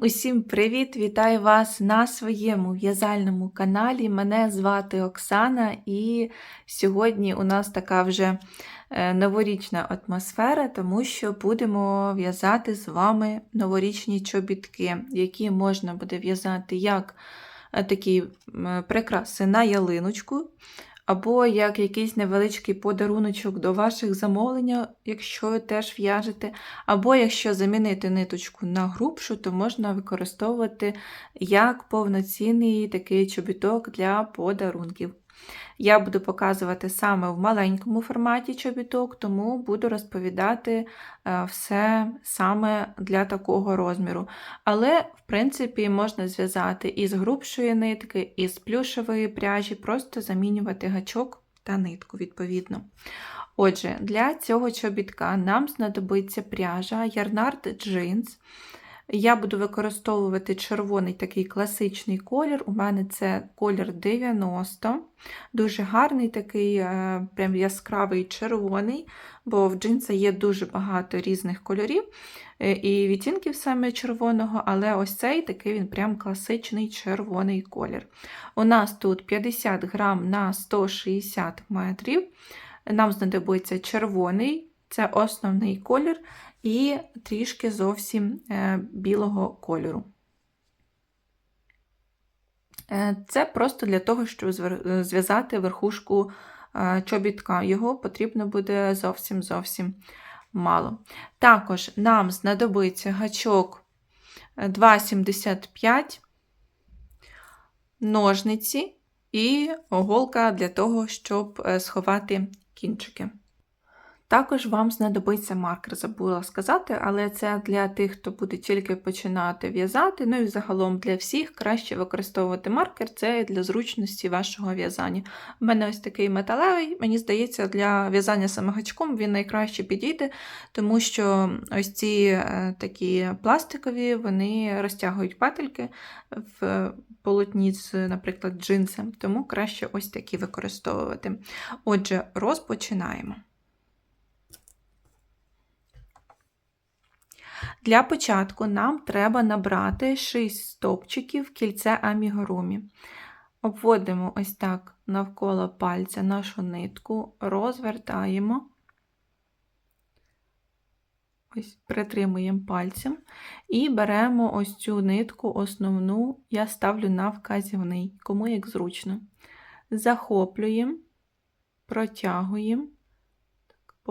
усім привіт! Вітаю вас на своєму в'язальному каналі. Мене звати Оксана, і сьогодні у нас така вже е, новорічна атмосфера, тому що будемо в'язати з вами новорічні чобітки, які можна буде в'язати як е, такі прикраси на ялиночку. Або як якийсь невеличкий подаруночок до ваших замовлень, якщо теж в'яжете. Або якщо замінити ниточку на грубшу, то можна використовувати як повноцінний такий чобіток для подарунків. Я буду показувати саме в маленькому форматі чобіток, тому буду розповідати е, все саме для такого розміру. Але, в принципі, можна зв'язати із грубшої нитки, із плюшевої пряжі, просто замінювати гачок та нитку, відповідно. Отже, для цього чобітка нам знадобиться пряжа Yarnard Jeans. Я буду використовувати червоний такий класичний колір. У мене це колір 90, дуже гарний такий, е, прям яскравий червоний, бо в джинса є дуже багато різних кольорів е, і відтінків саме червоного, але ось цей такий він прям класичний червоний колір. У нас тут 50 грам на 160 метрів. Нам знадобиться червоний, це основний колір і трішки зовсім е, білого кольору. Е, це просто для того, щоб зв'язати верхушку е, чобітка. Його потрібно буде зовсім зовсім мало. Також нам знадобиться гачок 2,75, ножниці і голка для того, щоб сховати кінчики. Також вам знадобиться маркер, забула сказати, але це для тих, хто буде тільки починати в'язати. Ну і загалом для всіх краще використовувати маркер, це для зручності вашого в'язання. У мене ось такий металевий, мені здається, для в'язання саме гачком він найкраще підійде, тому що ось ці е, такі пластикові вони розтягують петельки в полотні з, наприклад, джинсом, тому краще ось такі використовувати. Отже, розпочинаємо. Для початку нам треба набрати 6 стопчиків кільце амігурумі. Обводимо ось так навколо пальця нашу нитку, розвертаємо, ось притримуємо пальцем і беремо ось цю нитку основну, я ставлю на вказівний, кому як зручно. Захоплюємо, протягуємо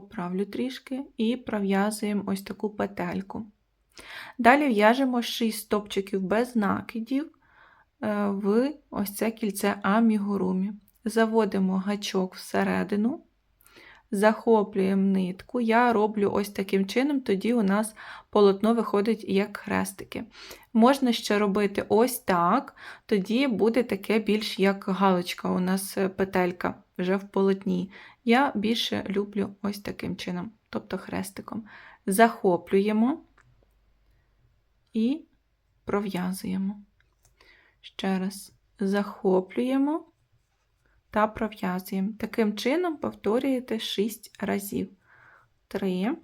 поправлю трішки, і пров'язуємо ось таку петельку. Далі в'яжемо 6 стопчиків без накидів е, в ось це кільце амігурумі. Заводимо гачок всередину, захоплюємо нитку. Я роблю ось таким чином, тоді у нас полотно виходить як хрестики. Можна ще робити ось так, тоді буде таке більш як галочка у нас е, петелька вже в полотні. Я більше люблю ось таким чином, тобто хрестиком. Захоплюємо і пров'язуємо. Ще раз захоплюємо та пров'язуємо. Таким чином повторюєте 6 разів. 3,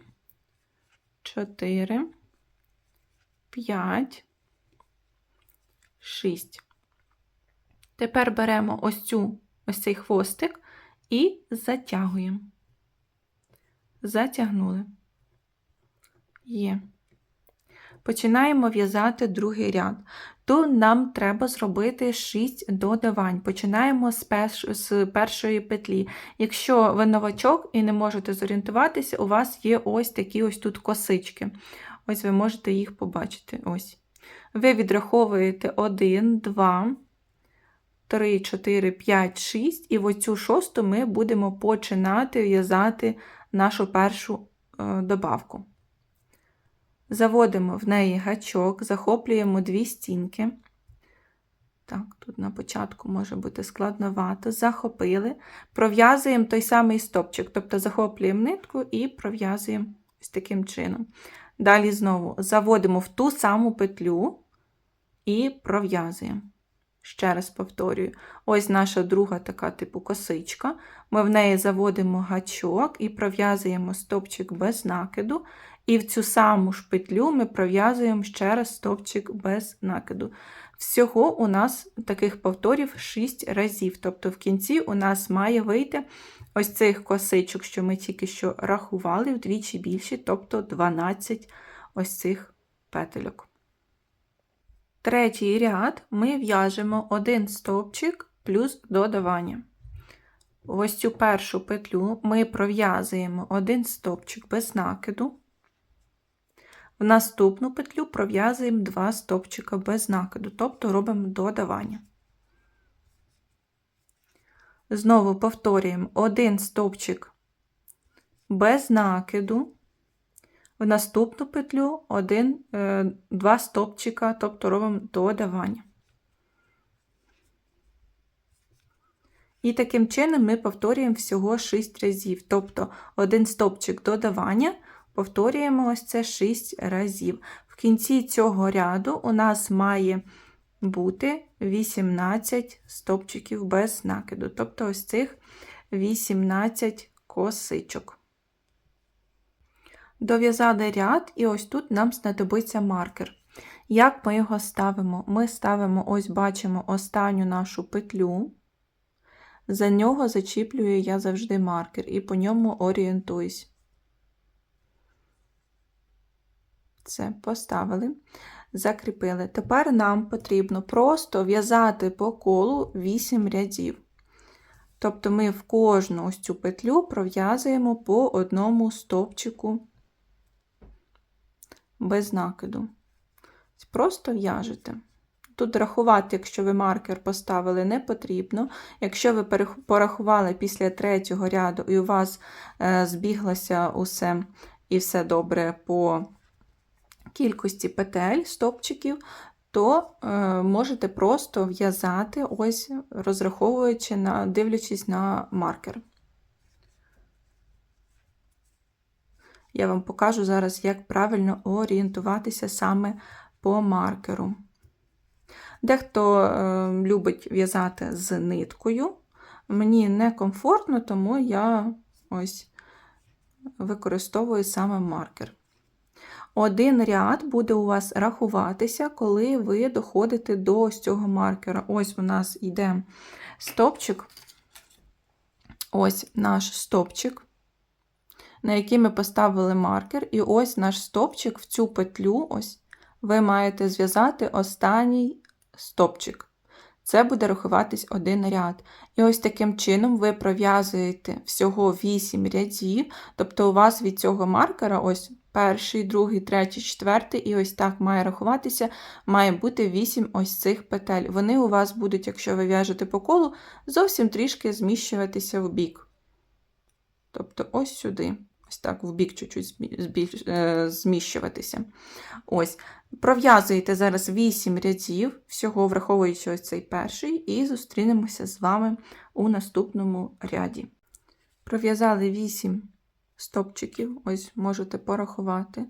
4, 5, 6. Тепер беремо ось цю, ось цей хвостик і затягуємо. Затягнули. Є. Починаємо в'язати другий ряд. Тут нам треба зробити 6 додавань. Починаємо з, перш... з першої петлі. Якщо ви новачок і не можете зорієнтуватися, у вас є ось такі ось тут косички. Ось ви можете їх побачити. Ось. Ви відраховуєте 1, 2, 3, 4, 5, 6, і оцю шосту ми будемо починати в'язати нашу першу е, добавку. Заводимо в неї гачок, захоплюємо дві стінки. Так, тут на початку може бути складновато. Захопили, пров'язуємо той самий стопчик, тобто захоплюємо нитку і пров'язуємо ось таким чином. Далі знову заводимо в ту саму петлю і пров'язуємо. Ще раз повторюю, ось наша друга така типу косичка. Ми в неї заводимо гачок і пров'язуємо стовпчик без накиду. І в цю саму ж петлю ми пров'язуємо ще раз стовпчик без накиду. Всього у нас таких повторів 6 разів. Тобто в кінці у нас має вийти ось цих косичок, що ми тільки що рахували, вдвічі більші, тобто 12 ось цих петельок. Третій ряд ми в'яжемо один стовпчик плюс додавання. Ось цю першу петлю ми пров'язуємо один стовпчик без накиду. В наступну петлю пров'язуємо два стовпчика без накиду, тобто робимо додавання. Знову повторюємо один стовпчик без накиду, в наступну петлю один, е, два стовпчика, тобто робимо додавання. І таким чином ми повторюємо всього 6 разів. Тобто один стовпчик додавання повторюємо ось це 6 разів. В кінці цього ряду у нас має бути 18 стовпчиків без накиду, тобто ось цих 18 косичок. Дов'язали ряд, і ось тут нам знадобиться маркер. Як ми його ставимо? Ми ставимо, ось бачимо останню нашу петлю. За нього зачіплюю я завжди маркер і по ньому орієнтуюсь. Це поставили, закріпили. Тепер нам потрібно просто в'язати по колу 8 рядів. Тобто ми в кожну ось цю петлю пров'язуємо по одному стовпчику без накиду. Просто в'яжете. Тут рахувати, якщо ви маркер поставили, не потрібно. Якщо ви порахували після третього ряду і у вас е, збіглося усе і все добре по кількості петель, стопчиків, то е, можете просто в'язати, ось розраховуючи, на, дивлячись на маркер. Я вам покажу зараз, як правильно орієнтуватися саме по маркеру. Дехто е, любить в'язати з ниткою. Мені некомфортно, тому я ось використовую саме маркер. Один ряд буде у вас рахуватися, коли ви доходите до ось цього маркера. Ось у нас йде стопчик, ось наш стопчик, на який ми поставили маркер, і ось наш стопчик в цю петлю ось ви маєте зв'язати останній стопчик. Це буде рахуватись один ряд. І ось таким чином ви пров'язуєте всього 8 рядів, тобто у вас від цього маркера ось перший, другий, третій, четвертий, і ось так має рахуватися, має бути 8 ось цих петель. Вони у вас будуть, якщо ви в'яжете по колу, зовсім трішки зміщуватися в бік. Тобто ось сюди. Ось так, в бік чуть-чуть е, зміщуватися. Ось. Пров'язуєте зараз 8 рядів, всього враховуючи ось цей перший, і зустрінемося з вами у наступному ряді. Пров'язали 8 стопчиків, ось можете порахувати.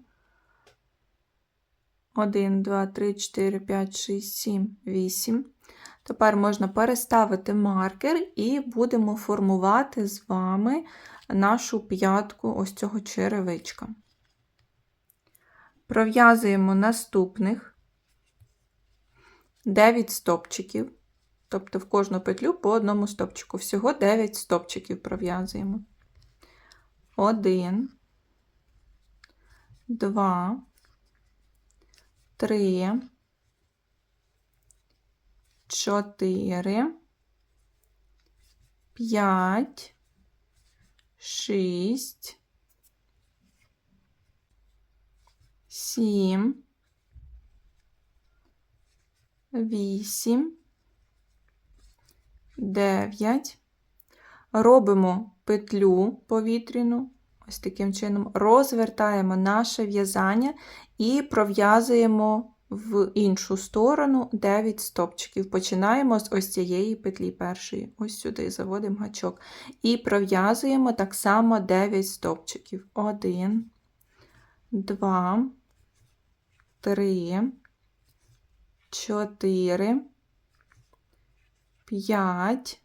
1, 2, 3, 4, 5, 6, 7, 8. Тепер можна переставити маркер і будемо формувати з вами нашу п'ятку ось цього черевичка. Пров'язуємо наступних 9 стопчиків, тобто в кожну петлю по одному стопчику. Всього 9 стопчиків пров'язуємо. 1, 2, 3, 4, 5, 6, сім, вісім, дев'ять. Робимо петлю повітряну, ось таким чином, розвертаємо наше в'язання і пров'язуємо в іншу сторону 9 стопчиків. Починаємо з ось цієї петлі першої, ось сюди заводимо гачок. І пров'язуємо так само 9 стопчиків. 1, 2, три, чотири, п'ять,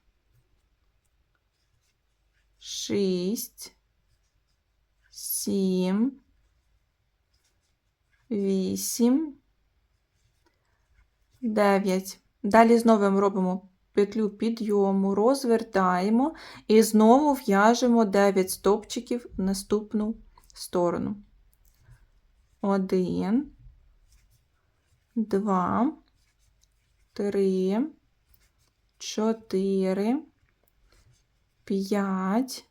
шість, сім, вісім, дев'ять. Далі знову робимо петлю підйому, розвертаємо і знову в'яжемо 9 стопчиків в наступну сторону. Один, два, три, чотири, п'ять,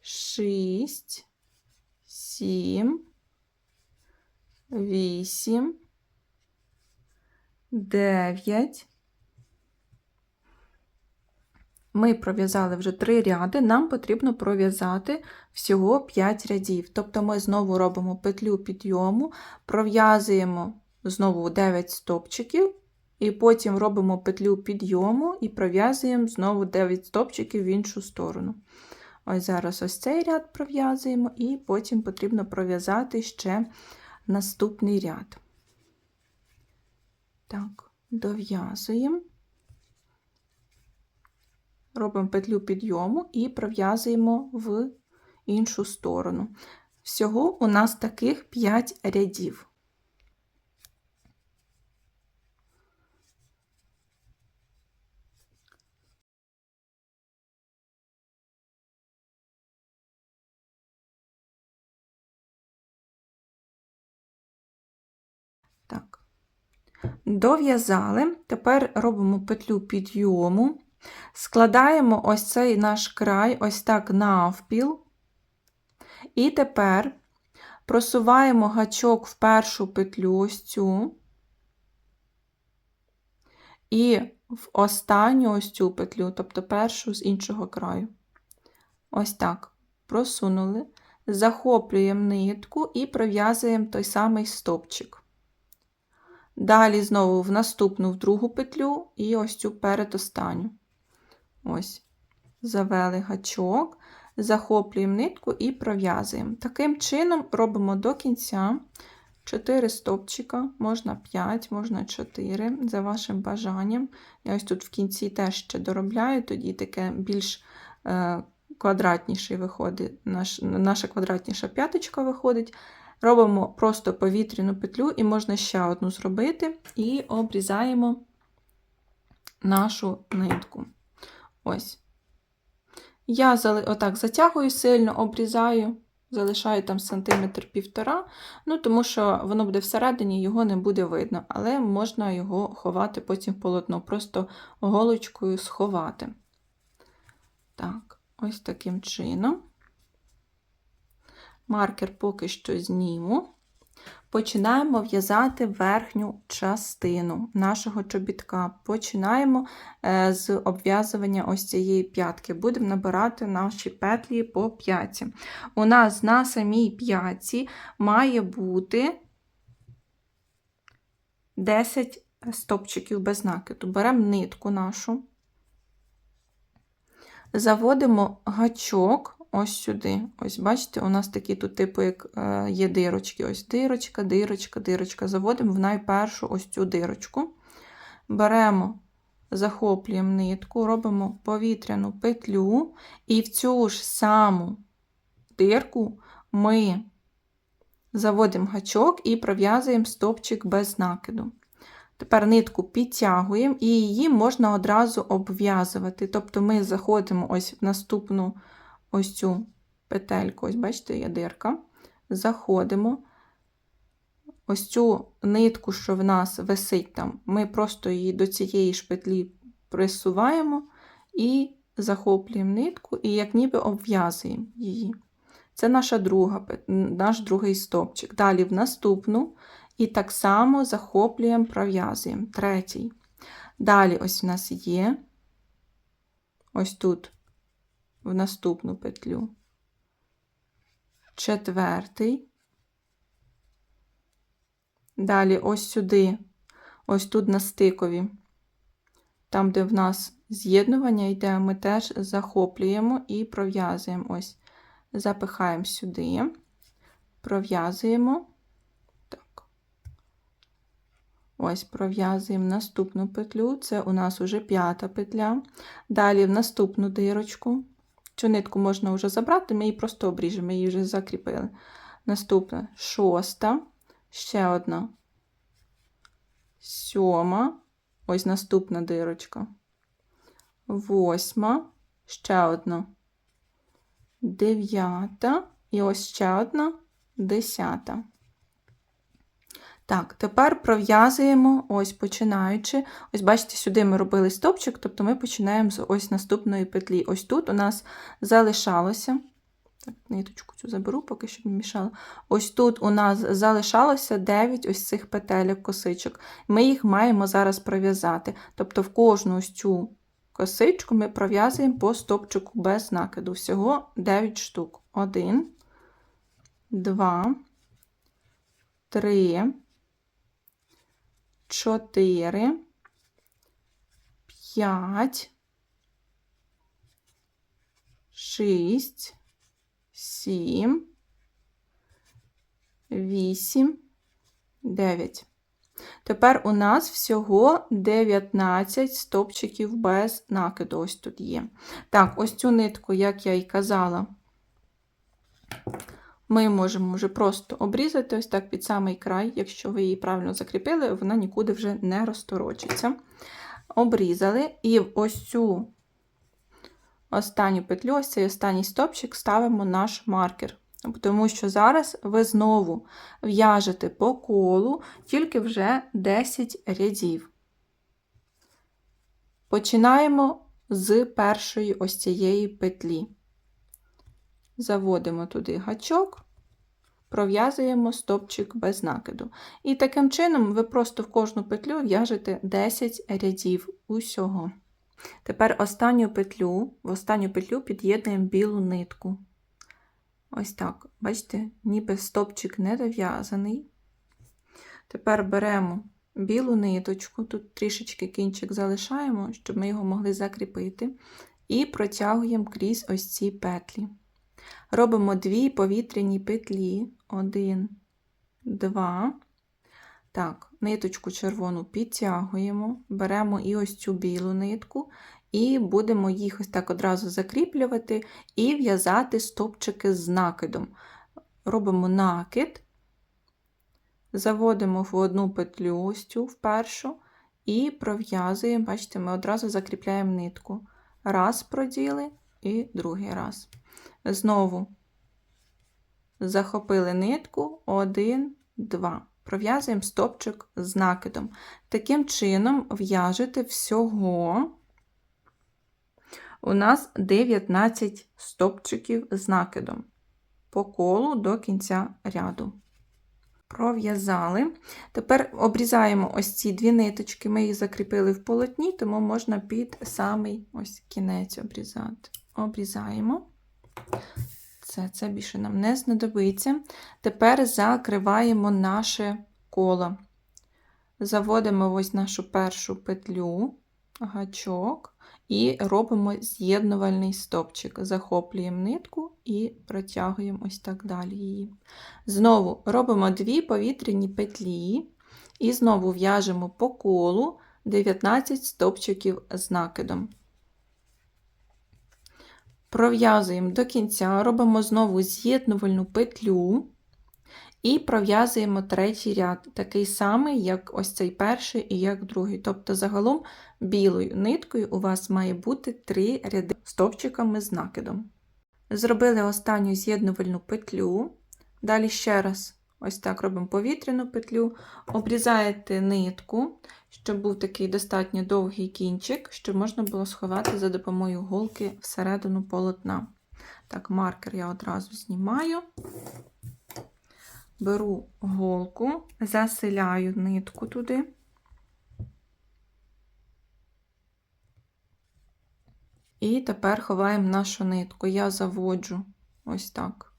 шість, сім, вісім, дев'ять. Ми пров'язали вже 3 ряди, нам потрібно пров'язати всього 5 рядів. Тобто ми знову робимо петлю підйому, пров'язуємо знову 9 стопчиків, і потім робимо петлю підйому і пров'язуємо знову 9 стопчиків в іншу сторону. Ось зараз ось цей ряд пров'язуємо, і потім потрібно пров'язати ще наступний ряд. Так, дов'язуємо. Робимо петлю підйому і пров'язуємо в іншу сторону. Всього у нас таких 5 рядів. Так. Дов'язали, тепер робимо петлю підйому, складаємо ось цей наш край, ось так навпіл. І тепер просуваємо гачок в першу петлю ось цю, і в останню ось цю петлю, тобто першу з іншого краю. Ось так. Просунули, захоплюємо нитку і пров'язуємо той самий стопчик. Далі знову в наступну в другу петлю і ось цю передостанню. Ось, завели гачок, захоплюємо нитку і пров'язуємо. Таким чином робимо до кінця 4 стопчика, можна 5, можна 4, за вашим бажанням. Я ось тут в кінці теж ще доробляю, тоді таке більш е, квадратніший виходить, наш, наша квадратніша п'яточка виходить. Робимо просто повітряну петлю, і можна ще одну зробити, і обрізаємо нашу нитку. Ось. Я отак затягую сильно, обрізаю, залишаю там сантиметр півтора, ну, тому що воно буде всередині, його не буде видно, але можна його ховати потім в полотно, просто голочкою сховати. Так, ось таким чином. Маркер поки що зніму. Починаємо в'язати верхню частину нашого чобітка. Починаємо е, з обв'язування ось цієї п'ятки. Будемо набирати наші петлі по п'ятці. У нас на самій п'ятці має бути 10 стопчиків без накиду. Беремо нитку нашу, заводимо гачок ось сюди. Ось, бачите, у нас такі тут, типу, як е, є дирочки. Ось дирочка, дирочка, дирочка. Заводимо в найпершу ось цю дирочку. Беремо, захоплюємо нитку, робимо повітряну петлю, і в цю ж саму дирку ми заводимо гачок і пров'язуємо стопчик без накиду. Тепер нитку підтягуємо, і її можна одразу обв'язувати. Тобто ми заходимо ось в наступну ось цю петельку, ось, бачите, є дирка, заходимо. Ось цю нитку, що в нас висить там, ми просто її до цієї ж петлі присуваємо і захоплюємо нитку, і як ніби обв'язуємо її. Це наша друга, наш другий стовпчик. Далі в наступну, і так само захоплюємо, пров'язуємо. Третій. Далі, ось у нас є ось тут в наступну петлю, четвертий. Далі ось сюди, ось тут на стикові, там, де в нас з'єднування йде, ми теж захоплюємо і пров'язуємо ось, запихаємо сюди, пров'язуємо. Так. Ось пров'язуємо наступну петлю, це у нас уже п'ята петля. Далі в наступну дирочку Цю нитку можна вже забрати, ми її просто обріжемо, ми її вже закріпили. Наступна шоста, ще одна. Сьома, ось наступна дирочка. Восьма, ще одна. Дев'ята. І ось ще одна десята. Так, тепер пров'язуємо, ось починаючи. Ось, бачите, сюди ми робили стопчик, тобто ми починаємо з ось наступної петлі. Ось тут у нас залишалося. Так, ниточку цю заберу, поки що не мішала. Ось тут у нас залишалося 9 ось цих петелек косичок. Ми їх маємо зараз пров'язати. Тобто в кожну ось цю косичку ми пров'язуємо по стопчику без накиду. Всього 9 штук. 1, 2, 3, 4, 5, 6, 7, 8, 9. Тепер у нас всього 19 стопчиків без накиду. Ось тут є. Так, ось цю нитку, як я і казала, ми можемо вже просто обрізати ось так під самий край, якщо ви її правильно закріпили, вона нікуди вже не розторочиться. Обрізали, і ось цю останню петлю, ось цей останній стопчик, ставимо наш маркер. Тому що зараз ви знову в'яжете по колу тільки вже 10 рядів. Починаємо з першої ось цієї петлі. Заводимо туди гачок, пров'язуємо стопчик без накиду. І таким чином ви просто в кожну петлю в'яжете 10 рядів усього. Тепер останню петлю, в останню петлю під'єднуємо білу нитку. Ось так, бачите, ніби стопчик не дов'язаний. Тепер беремо білу ниточку, тут трішечки кінчик залишаємо, щоб ми його могли закріпити, і протягуємо крізь ось ці петлі. Робимо дві повітряні петлі. Один, два. Так, ниточку червону підтягуємо, беремо і ось цю білу нитку, і будемо їх ось так одразу закріплювати і в'язати стопчики з накидом. Робимо накид, заводимо в одну петлю ось цю в і пров'язуємо, бачите, ми одразу закріпляємо нитку. Раз проділи і другий раз. Знову захопили нитку, один, два. Пров'язуємо стопчик з накидом. Таким чином в'яжете всього у нас 19 стопчиків з накидом по колу до кінця ряду. Пров'язали. Тепер обрізаємо ось ці дві ниточки, ми їх закріпили в полотні, тому можна під самий ось кінець обрізати. Обрізаємо. Це, це більше нам не знадобиться. Тепер закриваємо наше коло. Заводимо ось нашу першу петлю, гачок, і робимо з'єднувальний стопчик. Захоплюємо нитку і протягуємо ось так далі її. Знову робимо дві повітряні петлі, і знову в'яжемо по колу 19 стопчиків з накидом. Пров'язуємо до кінця, робимо знову з'єднувальну петлю і пров'язуємо третій ряд, такий самий, як ось цей перший і як другий. Тобто, загалом білою ниткою у вас має бути три ряди стовпчиками з накидом. Зробили останню з'єднувальну петлю. Далі ще раз ось так робимо повітряну петлю, обрізаєте нитку, щоб був такий достатньо довгий кінчик, щоб можна було сховати за допомогою голки всередину полотна. Так, маркер я одразу знімаю. Беру голку, заселяю нитку туди. І тепер ховаємо нашу нитку. Я заводжу ось так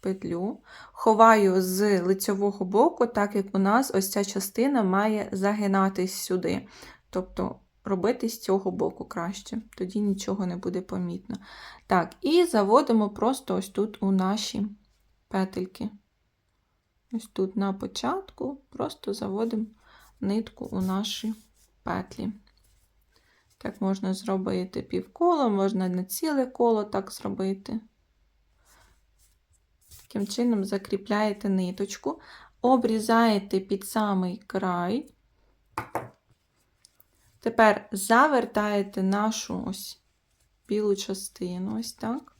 петлю, ховаю з лицьового боку, так як у нас ось ця частина має загинатись сюди. Тобто робити з цього боку краще, тоді нічого не буде помітно. Так, і заводимо просто ось тут у наші петельки. Ось тут на початку просто заводимо нитку у наші петлі. Так можна зробити півколо, можна на ціле коло так зробити. Таким чином закріпляєте ниточку, обрізаєте під самий край. Тепер завертаєте нашу ось білу частину, ось так.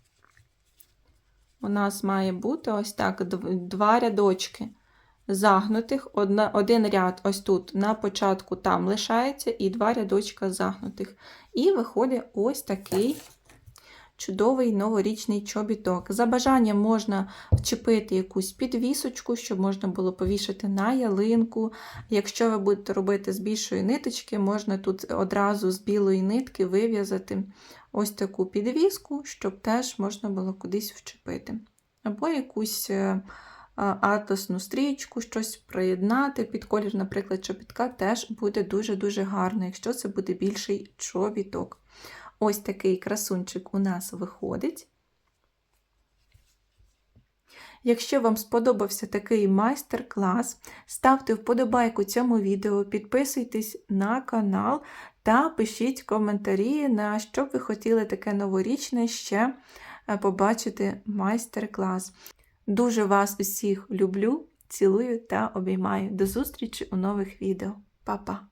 У нас має бути ось так два рядочки загнутих, одна, один ряд ось тут на початку там лишається, і два рядочка загнутих. І виходить ось такий чудовий новорічний чобіток. За бажанням можна вчепити якусь підвісочку, щоб можна було повішати на ялинку. Якщо ви будете робити з більшої ниточки, можна тут одразу з білої нитки вив'язати ось таку підвіску, щоб теж можна було кудись вчепити. Або якусь е, атласну стрічку, щось приєднати під колір, наприклад, чобітка, теж буде дуже-дуже гарно, якщо це буде більший чобіток. Ось такий красунчик у нас виходить. Якщо вам сподобався такий майстер-клас, ставте вподобайку цьому відео, підписуйтесь на канал та пишіть коментарі, на що б ви хотіли таке новорічне ще е, побачити майстер-клас. Дуже вас усіх люблю, цілую та обіймаю. До зустрічі у нових відео. Па-па!